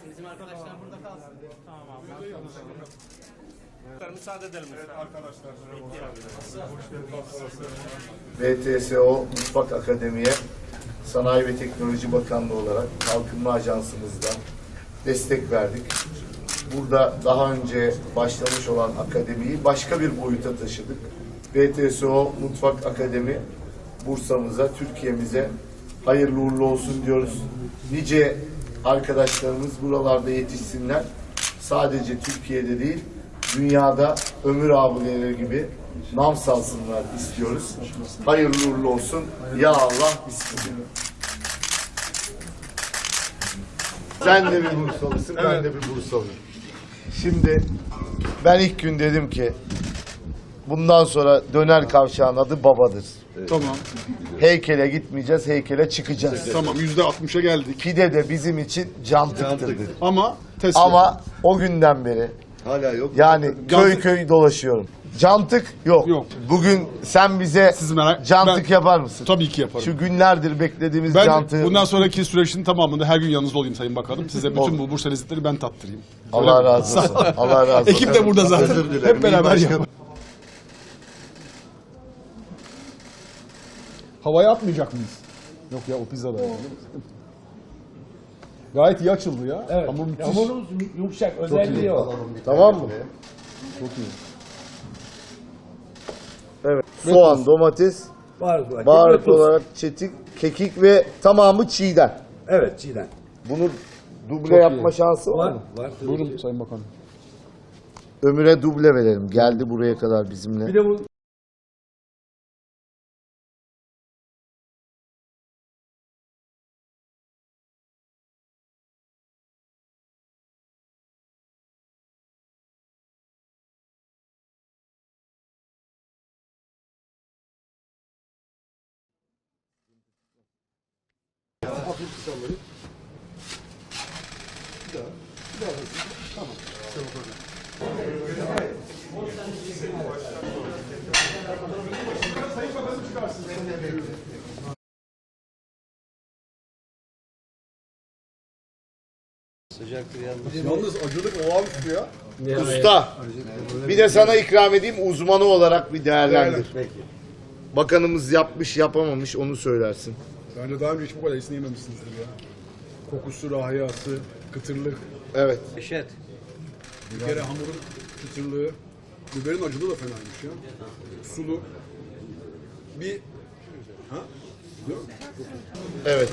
gelsin. Bizim arkadaşlar burada kalsın. Tamam abi. Müsaade edelim. BTSO Mutfak Akademi'ye Sanayi ve Teknoloji Bakanlığı olarak Kalkınma Ajansımızdan destek verdik. Burada daha önce başlamış olan akademiyi başka bir boyuta taşıdık. BTSO Mutfak Akademi Bursa'mıza, Türkiye'mize hayırlı uğurlu olsun diyoruz. Nice arkadaşlarımız buralarda yetişsinler. Sadece Türkiye'de değil, dünyada ömür abileri gibi nam salsınlar istiyoruz. Hayırlı uğurlu olsun. Ya Allah bismillah. Sen de bir Bursalısın, ben de bir Bursalıyım. Şimdi ben ilk gün dedim ki bundan sonra döner kavşağın adı babadır. Tamam. Heykele gitmeyeceğiz, heykele çıkacağız. Tamam yüzde altmışa geldik. Pide de bizim için cantıktır dedim. Ama Tesla. Ama o günden beri Hala yok. yani köy köy dolaşıyorum. Cantık yok. Yok. Bugün sen bize Siz merak- cantık ben- yapar mısın? Tabii ki yaparım. Şu günlerdir beklediğimiz ben cantığı. bundan sonraki süreçin tamamında her gün yanınızda olayım Sayın Bakanım. Size bütün bu Bursa lezzetleri ben tattırayım. Allah razı olsun. Allah razı olsun. Ekip de burada zaten. Özür dilerim. Hep beraber yapalım. Havaya atmayacak mıyız? Yok ya o pizza da. Gayet iyi açıldı ya. Evet. Hamur müthiş. Hamurumuz yumuşak, özelliği o. Tamam mı? Çok iyi. Evet. Soğan, domates, Baharat olarak. baharat kekik ve tuz. olarak çetik, kekik ve tamamı çiğden. Evet, çiğden. Bunu duble Çok yapma iyi. şansı var Var, mı? var. tabii Buyurun ki. Sayın Bakanım. Ömür'e duble verelim. Geldi buraya kadar bizimle. Bir de bu Yalnız acılık olağanüstü ya. Usta. Bir de sana ikram edeyim uzmanı olarak bir değerlendir. Bakanımız yapmış yapamamış onu söylersin. Bence daha önce hiç bu kadar iyisini yememişsinizdir ya. Kokusu, rahiyası, kıtırlık. Evet. Bir kere hamurun kıtırlığı. Biberin acılığı da fenaymış ya. Sulu. Bir... Ha? Değil mi? Evet.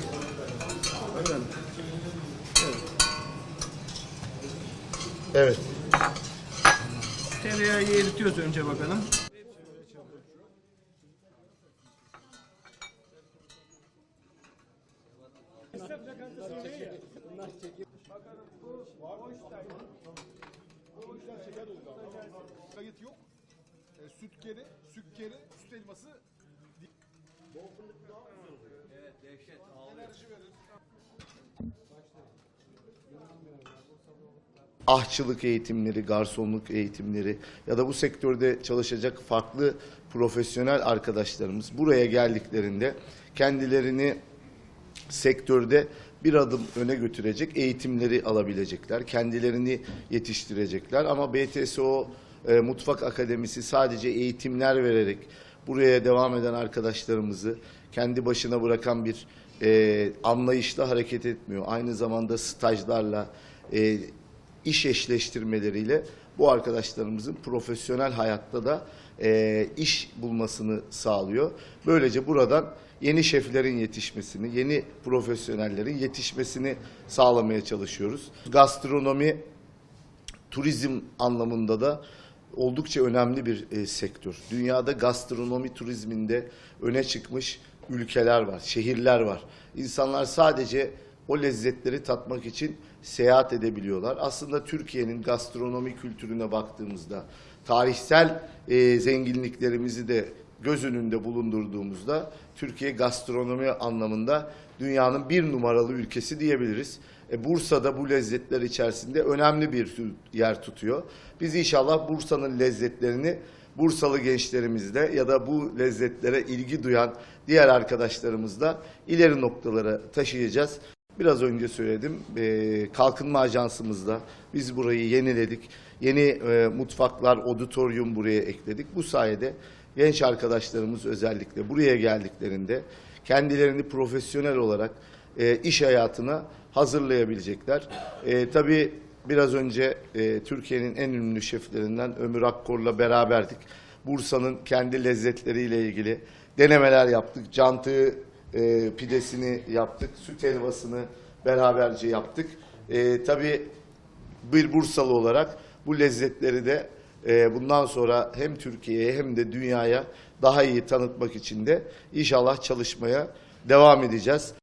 Evet. Tereyağı eritiyoruz önce bakalım. Kayıt yok. E, süt keri, süt keri, süt elması. ahçılık eğitimleri, garsonluk eğitimleri ya da bu sektörde çalışacak farklı profesyonel arkadaşlarımız buraya geldiklerinde kendilerini sektörde bir adım öne götürecek eğitimleri alabilecekler, kendilerini yetiştirecekler. Ama BTSO e, Mutfak Akademisi sadece eğitimler vererek buraya devam eden arkadaşlarımızı kendi başına bırakan bir e, anlayışla hareket etmiyor. Aynı zamanda stajlarla, e, iş eşleştirmeleriyle bu arkadaşlarımızın profesyonel hayatta da e, iş bulmasını sağlıyor. Böylece buradan yeni şeflerin yetişmesini, yeni profesyonellerin yetişmesini sağlamaya çalışıyoruz. Gastronomi, turizm anlamında da oldukça önemli bir e, sektör. Dünyada gastronomi turizminde öne çıkmış ülkeler var, şehirler var. İnsanlar sadece o lezzetleri tatmak için seyahat edebiliyorlar. Aslında Türkiye'nin gastronomi kültürüne baktığımızda, tarihsel e, zenginliklerimizi de göz önünde bulundurduğumuzda Türkiye gastronomi anlamında dünyanın bir numaralı ülkesi diyebiliriz. E, Bursa'da bu lezzetler içerisinde önemli bir yer tutuyor. Biz inşallah Bursa'nın lezzetlerini Bursalı gençlerimizle ya da bu lezzetlere ilgi duyan diğer arkadaşlarımızla ileri noktalara taşıyacağız. Biraz önce söyledim. E, kalkınma ajansımızda biz burayı yeniledik. Yeni e, mutfaklar, auditorium buraya ekledik. Bu sayede genç arkadaşlarımız özellikle buraya geldiklerinde kendilerini profesyonel olarak e, iş hayatına hazırlayabilecekler. E, tabii biraz önce e, Türkiye'nin en ünlü şeflerinden Ömür Akkor'la beraberdik. Bursa'nın kendi lezzetleriyle ilgili denemeler yaptık. Cantı e, pidesini yaptık, süt helvasını beraberce yaptık. E, tabii bir Bursalı olarak bu lezzetleri de e, bundan sonra hem Türkiye'ye hem de dünyaya daha iyi tanıtmak için de inşallah çalışmaya devam edeceğiz.